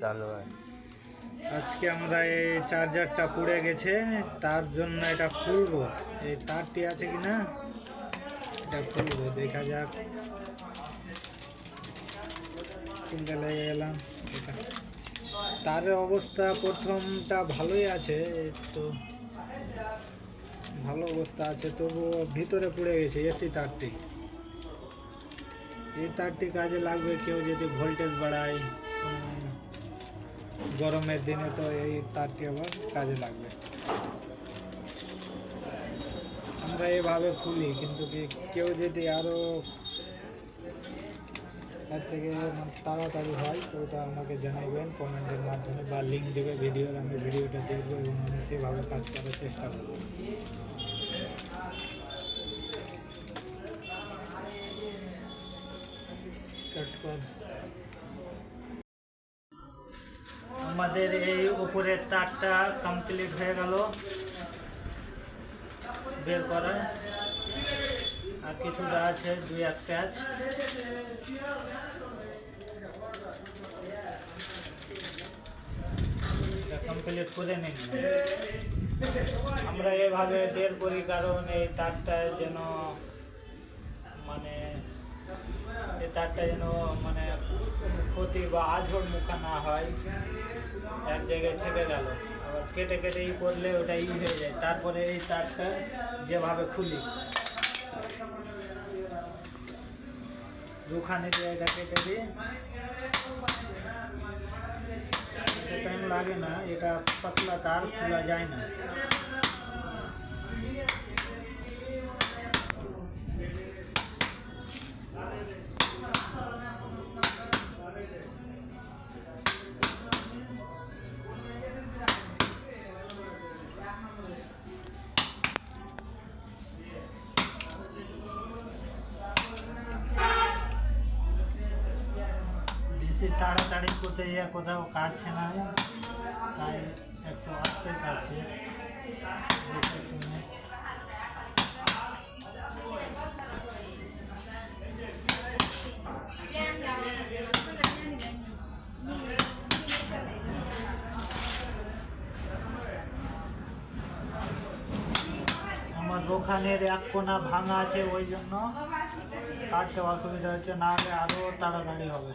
চালু হয় আজকে আমরা এই চার্জারটা পুড়ে গেছে, তার জন্য এটা খুলবো। এই তারটি আছে কি না এটা খুলবো, দেখা যাক। লেগে গেলাম। তারের অবস্থা প্রথমটা ভালোই আছে তো ভালো অবস্থা আছে তবু ভিতরে পুড়ে গেছে এসি তারটি। এই তারটি কাজে লাগবে কেউ যদি ভোল্টেজ বাড়ায়। গরমের দিনে তো এই তারটি আবার কাজে লাগবে আমরা এভাবে খুলি কিন্তু কি কেউ যদি আরও তার থেকে মানে তাড়াতাড়ি হয় তো ওটা আমাকে জানাইবেন কমেন্টের মাধ্যমে বা লিঙ্ক দেবে ভিডিওর আমি ভিডিওটা দেখব এবং আমি সেভাবে কাজ করার চেষ্টা করব কাট কর আমাদের এই উপরের তারটা কমপ্লিট হয়ে গেল। বের করা। আর কিছুটা আছে, দুই এক প্যাচ। কমপ্লিট করে নিন। আমরা এভাবে বের করি কারণ এই তারটা যেন তারটা যেন মানে ক্ষতি বা আঝড় মুখা না হয়, এক জায়গায় থেকে গেল। আবার কেটে কেটে ই করলে ওটা ই হয়ে যায়। তারপরে এই তারটা যেভাবে খুলি, দুখানে দিয়ে এটা কেটে দিই টাইম লাগে না, এটা পাতলা তার খোলা যায় না। বেশি তাড়াতাড়ি করতে গিয়ে কোথাও কাটছে না। তাই একটু আস্তে শুনে। আমার দোকানের এক কোনা ভাঙা আছে, ওই জন্য কাটতে অসুবিধা হচ্ছে না হলে আরও তাড়াতাড়ি হবে।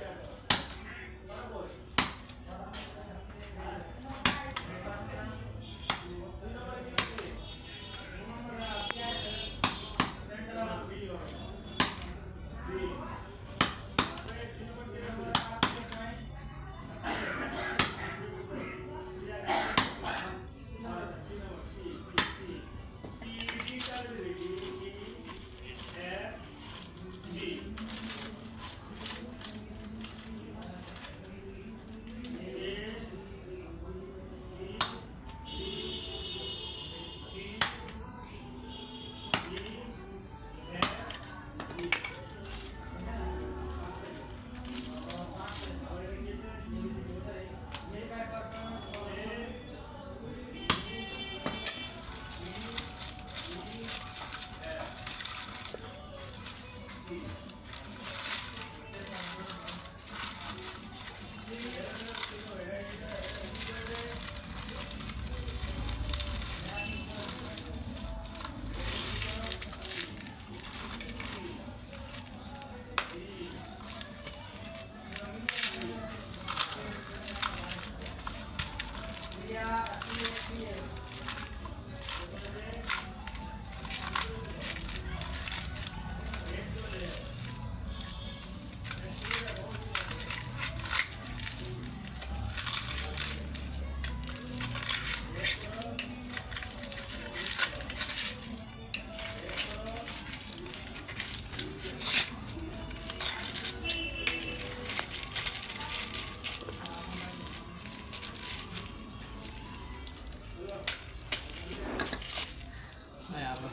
Ya, así es, así es.